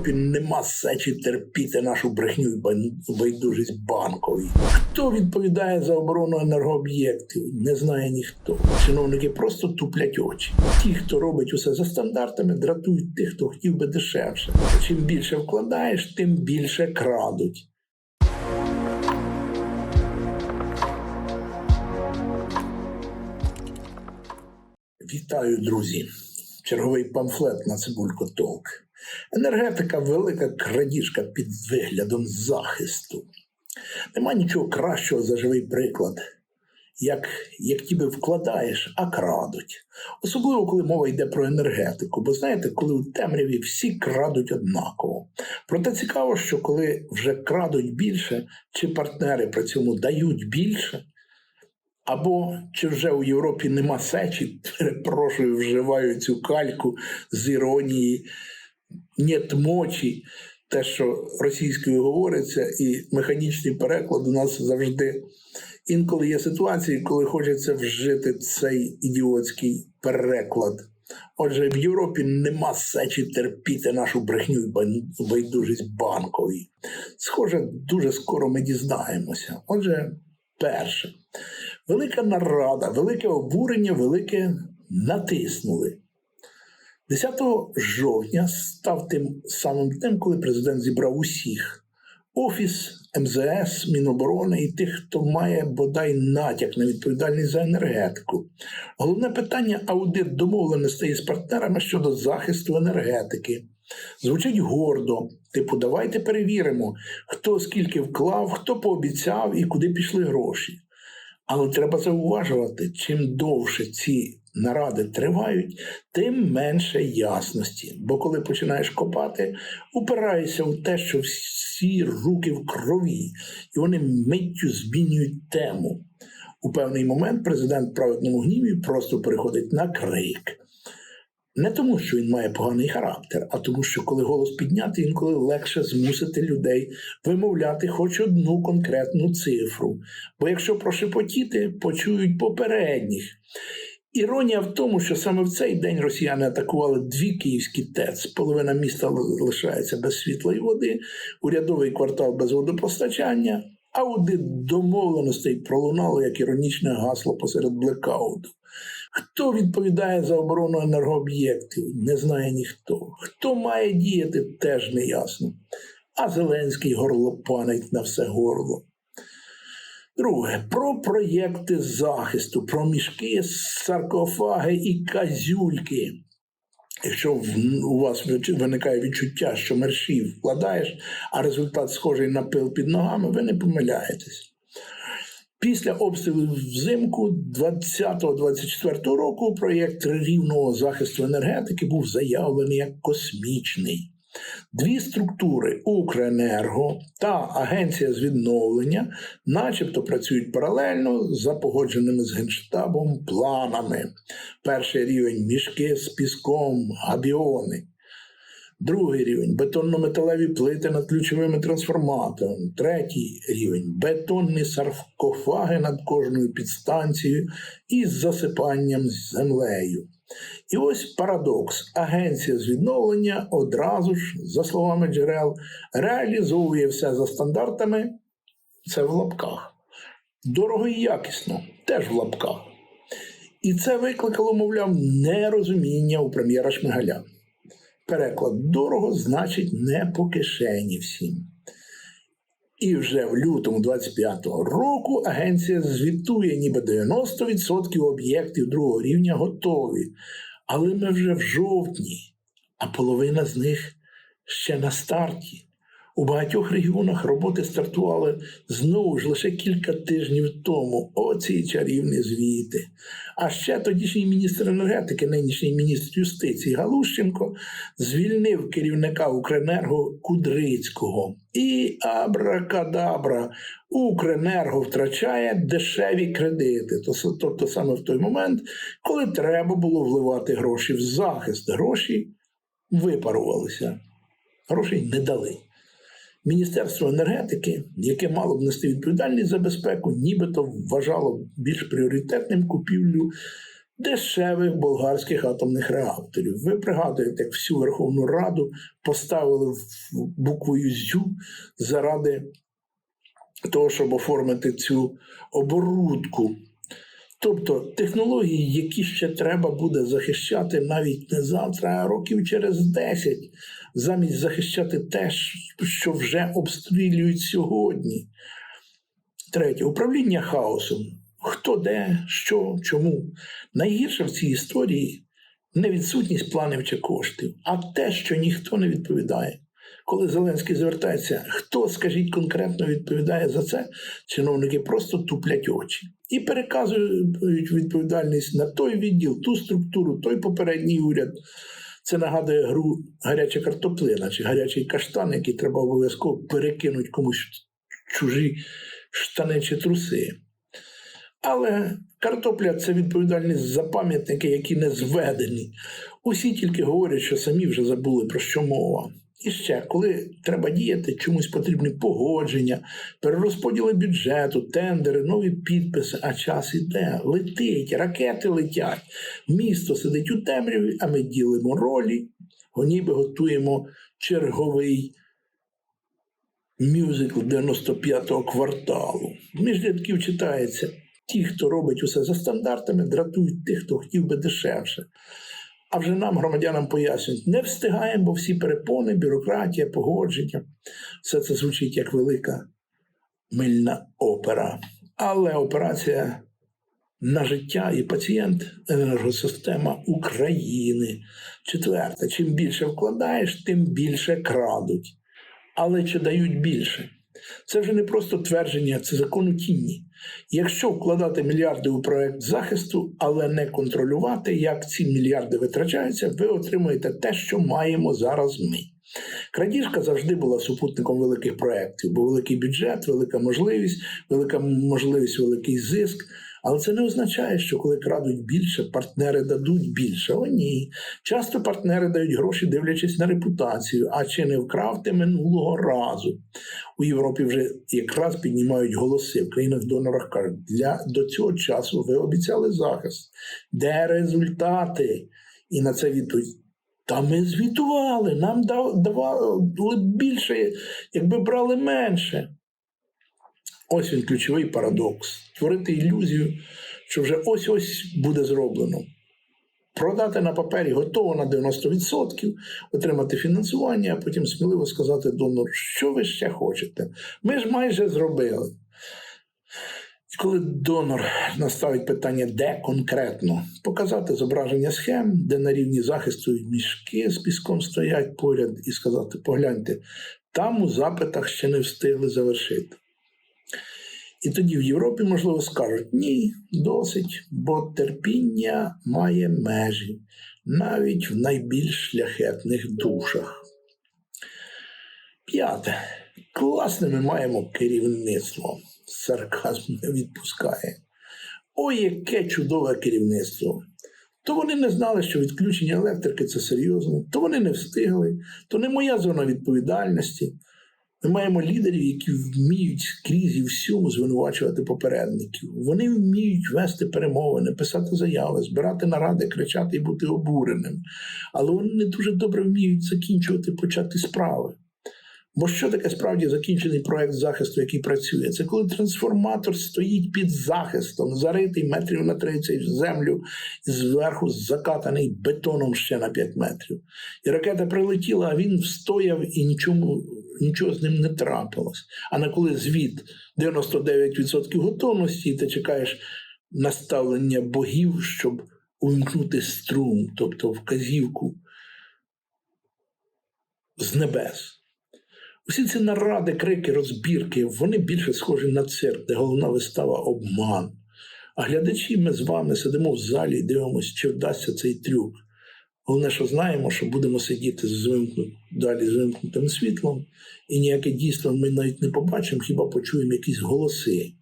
Європі нема сечі терпіти нашу брехню і байдужість банковій. Хто відповідає за оборону енергооб'єктів, не знає ніхто. Чиновники просто туплять очі. Ті, хто робить усе за стандартами, дратують тих, хто хотів би дешевше. Чим більше вкладаєш, тим більше крадуть. Вітаю, друзі! Черговий памфлет на цибулько толк. Енергетика велика крадіжка під виглядом захисту. Нема нічого кращого за живий приклад, як, як тебе вкладаєш, а крадуть. Особливо, коли мова йде про енергетику. Бо знаєте, коли у темряві всі крадуть однаково. Проте цікаво, що коли вже крадуть більше, чи партнери при цьому дають більше, або чи вже у Європі нема сечі, перепрошую, вживаю цю кальку з іронії «нет мочі, те, що російською говориться, і механічний переклад у нас завжди. Інколи є ситуації, коли хочеться вжити цей ідіотський переклад. Отже, в Європі нема сечі терпіти нашу брехню і байдужість банковій. Схоже, дуже скоро ми дізнаємося. Отже, перше. Велика нарада, велике обурення, велике натиснули. 10 жовтня став тим самим днем, коли президент зібрав усіх Офіс, МЗС, Міноборони і тих, хто має бодай натяк на відповідальність за енергетику. Головне питання аудит домовленостей з партнерами щодо захисту енергетики. Звучить гордо, типу, давайте перевіримо, хто скільки вклав, хто пообіцяв і куди пішли гроші. Але треба зауважувати, чим довше ці наради тривають, тим менше ясності. Бо коли починаєш копати, упираєшся в те, що всі руки в крові, і вони миттю змінюють тему. У певний момент президент праведному гніві просто переходить на крик. Не тому, що він має поганий характер, а тому, що коли голос підняти, інколи легше змусити людей вимовляти хоч одну конкретну цифру. Бо якщо прошепотіти, почують попередніх. Іронія в тому, що саме в цей день росіяни атакували дві київські ТЕЦ. Половина міста л- лишається без світла і води, урядовий квартал без водопостачання, аудит домовленостей пролунало як іронічне гасло посеред блекауту. Хто відповідає за оборону енергооб'єктів, не знає ніхто. Хто має діяти, теж не ясно. А Зеленський горлопанить на все горло. Друге, про проєкти захисту, про мішки, саркофаги і казюльки. Якщо у вас виникає відчуття, що мерші вкладаєш, а результат схожий на пил під ногами, ви не помиляєтесь. Після обстрілів взимку 20-24 року проєкт рівного захисту енергетики був заявлений як космічний. Дві структури Укренерго та Агенція з відновлення, начебто, працюють паралельно за погодженими з Генштабом планами. Перший рівень мішки з піском, габіони. Другий рівень бетонно-металеві плити над ключовими трансформаторами. Третій рівень бетонні саркофаги над кожною підстанцією із засипанням землею. І ось парадокс. Агенція з відновлення одразу ж, за словами джерел, реалізовує все за стандартами. Це в лапках. Дорого і якісно, теж в лапках. І це викликало, мовляв, нерозуміння у прем'єра Шмигаля. Переклад дорого значить не по кишені всім. І вже в лютому 25-го року агенція звітує, ніби 90% об'єктів другого рівня готові. Але ми вже в жовтні, а половина з них ще на старті. У багатьох регіонах роботи стартували знову ж лише кілька тижнів тому. Оці чарівні звіти. А ще тодішній міністр енергетики, нинішній міністр юстиції Галущенко, звільнив керівника Укренерго Кудрицького. І абракадабра, Укренерго втрачає дешеві кредити. Тобто саме в той момент, коли треба було вливати гроші в захист, гроші випарувалися, грошей не дали. Міністерство енергетики, яке мало б нести відповідальність за безпеку, нібито вважало більш пріоритетним купівлю дешевих болгарських атомних реакторів. Ви пригадуєте, як всю Верховну Раду поставили буквою ЗЮ заради того, щоб оформити цю оборудку. Тобто технології, які ще треба буде захищати навіть не завтра, а років через 10, замість захищати те, що вже обстрілюють сьогодні. Третє управління хаосом. Хто де, що, чому. Найгірше в цій історії не відсутність планів чи коштів, а те, що ніхто не відповідає. Коли Зеленський звертається, хто, скажіть, конкретно відповідає за це, чиновники просто туплять очі і переказують відповідальність на той відділ, ту структуру, той попередній уряд. Це нагадує гру гаряча картоплина чи гарячий каштан, який треба обов'язково перекинути комусь чужі штани чи труси. Але картопля це відповідальність за пам'ятники, які не зведені. Усі тільки говорять, що самі вже забули про що мова. І ще, коли треба діяти, чомусь потрібні погодження, перерозподіли бюджету, тендери, нові підписи, а час іде, летить, ракети летять, місто сидить у темряві, а ми ділимо ролі, ніби готуємо черговий мюзикл 95-го кварталу. Між рядків читається: ті, хто робить усе за стандартами, дратують тих, хто хотів би дешевше. А вже нам, громадянам, пояснюють, не встигаємо, бо всі перепони, бюрократія, погодження. Все це звучить як велика мильна опера. Але операція на життя і пацієнт енергосистема України. Четверте, чим більше вкладаєш, тим більше крадуть. Але чи дають більше? Це вже не просто твердження, це закону тіні. Якщо вкладати мільярди у проект захисту, але не контролювати, як ці мільярди витрачаються, ви отримуєте те, що маємо зараз ми. Крадіжка завжди була супутником великих проєктів, бо великий бюджет, велика можливість, велика можливість, великий зиск. Але це не означає, що коли крадуть більше, партнери дадуть більше. О, ні. Часто партнери дають гроші, дивлячись на репутацію, а чи не вкрав ти минулого разу. У Європі вже якраз піднімають голоси в країнах-донорах кажуть, для до цього часу ви обіцяли захист. Де результати? І на це відповідь. Та ми звітували, нам давали більше, якби брали менше. Ось він ключовий парадокс. Створити ілюзію, що вже ось-ось буде зроблено. Продати на папері готово на 90%, отримати фінансування, а потім сміливо сказати донору, що ви ще хочете. Ми ж майже зробили. І коли донор наставить питання, де конкретно, показати зображення схем, де на рівні захисту мішки з піском стоять поряд, і сказати: погляньте, там у запитах ще не встигли завершити. І тоді в Європі, можливо, скажуть ні, досить, бо терпіння має межі навіть в найбільш шляхетних душах. П'яте. Класне ми маємо керівництво. Сарказм не відпускає. Ой, яке чудове керівництво! То вони не знали, що відключення електрики це серйозно, то вони не встигли, то не моя зона відповідальності. Ми маємо лідерів, які вміють скрізь і всьому звинувачувати попередників. Вони вміють вести перемовини, писати заяви, збирати наради, кричати і бути обуреним. Але вони не дуже добре вміють закінчувати почати справи. Бо що таке справді закінчений проект захисту, який працює? Це коли трансформатор стоїть під захистом, заритий метрів на 30 в землю, і зверху закатаний бетоном ще на 5 метрів. І ракета прилетіла, а він встояв і нічому, нічого з ним не трапилось. А на коли звіт 99% готовності, і ти чекаєш наставлення богів, щоб увімкнути струм, тобто вказівку з небес. Усі ці наради, крики, розбірки, вони більше схожі на цирк, де головна вистава обман. А глядачі ми з вами сидимо в залі і дивимося, чи вдасться цей трюк. Головне, що знаємо, що будемо сидіти з вимкнут, далі з вимкнутим світлом, і ніяке дійство ми навіть не побачимо, хіба почуємо якісь голоси.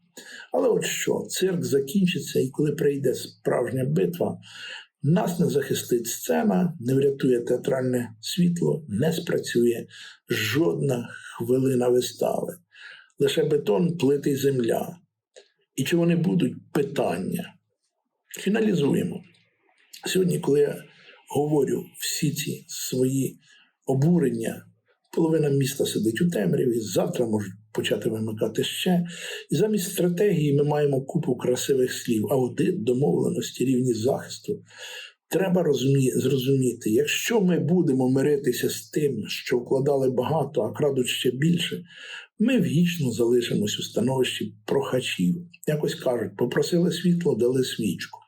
Але от що, цирк закінчиться, і коли прийде справжня битва, нас не захистить сцена, не врятує театральне світло, не спрацює жодна хвилина вистави. Лише бетон, плити земля. І чи вони будуть питання? Фіналізуємо. Сьогодні, коли я говорю всі ці свої обурення, половина міста сидить у темряві, завтра можуть почати вимикати ще. І замість стратегії ми маємо купу красивих слів, аудит, домовленості, рівні захисту. Треба розумі... зрозуміти, якщо ми будемо миритися з тим, що вкладали багато, а крадуть ще більше, ми вічно залишимось у становищі прохачів. Якось кажуть, попросили світло, дали свічку.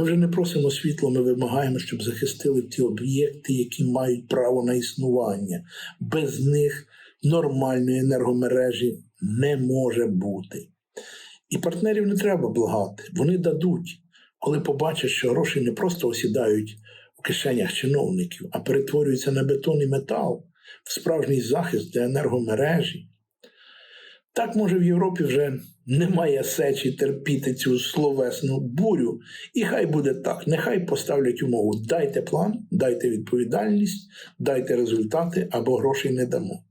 Ми вже не просимо світло, ми вимагаємо, щоб захистили ті об'єкти, які мають право на існування. Без них нормальної енергомережі не може бути. І партнерів не треба благати, вони дадуть, коли побачать, що гроші не просто осідають у кишенях чиновників, а перетворюються на бетон і метал в справжній захист для енергомережі. Так, може, в Європі вже немає сечі терпіти цю словесну бурю, і хай буде так. Нехай поставлять умову: дайте план, дайте відповідальність, дайте результати або грошей не дамо.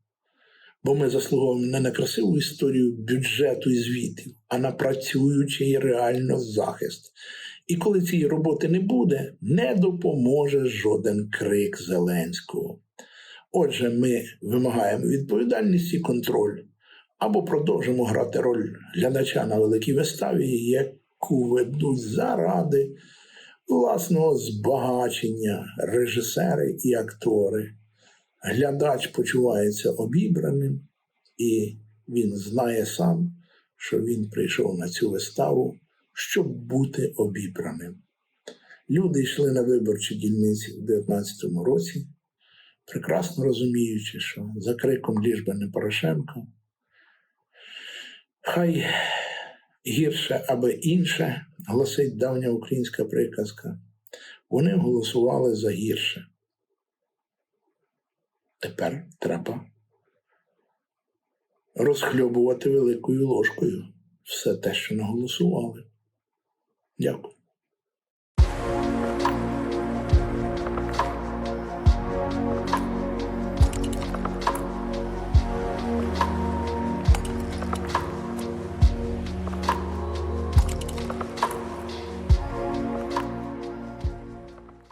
Бо ми заслуговуємо не на красиву історію бюджету і звітів, а на працюючий реально захист. І коли цієї роботи не буде, не допоможе жоден крик Зеленського. Отже, ми вимагаємо відповідальність і контроль або продовжимо грати роль глядача на великій виставі, яку ведуть заради власного збагачення режисери і актори. Глядач почувається обібраним, і він знає сам, що він прийшов на цю виставу, щоб бути обібраним. Люди йшли на виборчі дільниці в 2019 році, прекрасно розуміючи, що за криком ліж би не Порошенко, хай гірше або інше, гласить давня українська приказка, вони голосували за гірше. Тепер треба розхльобувати великою ложкою все те, що наголосували. Дякую.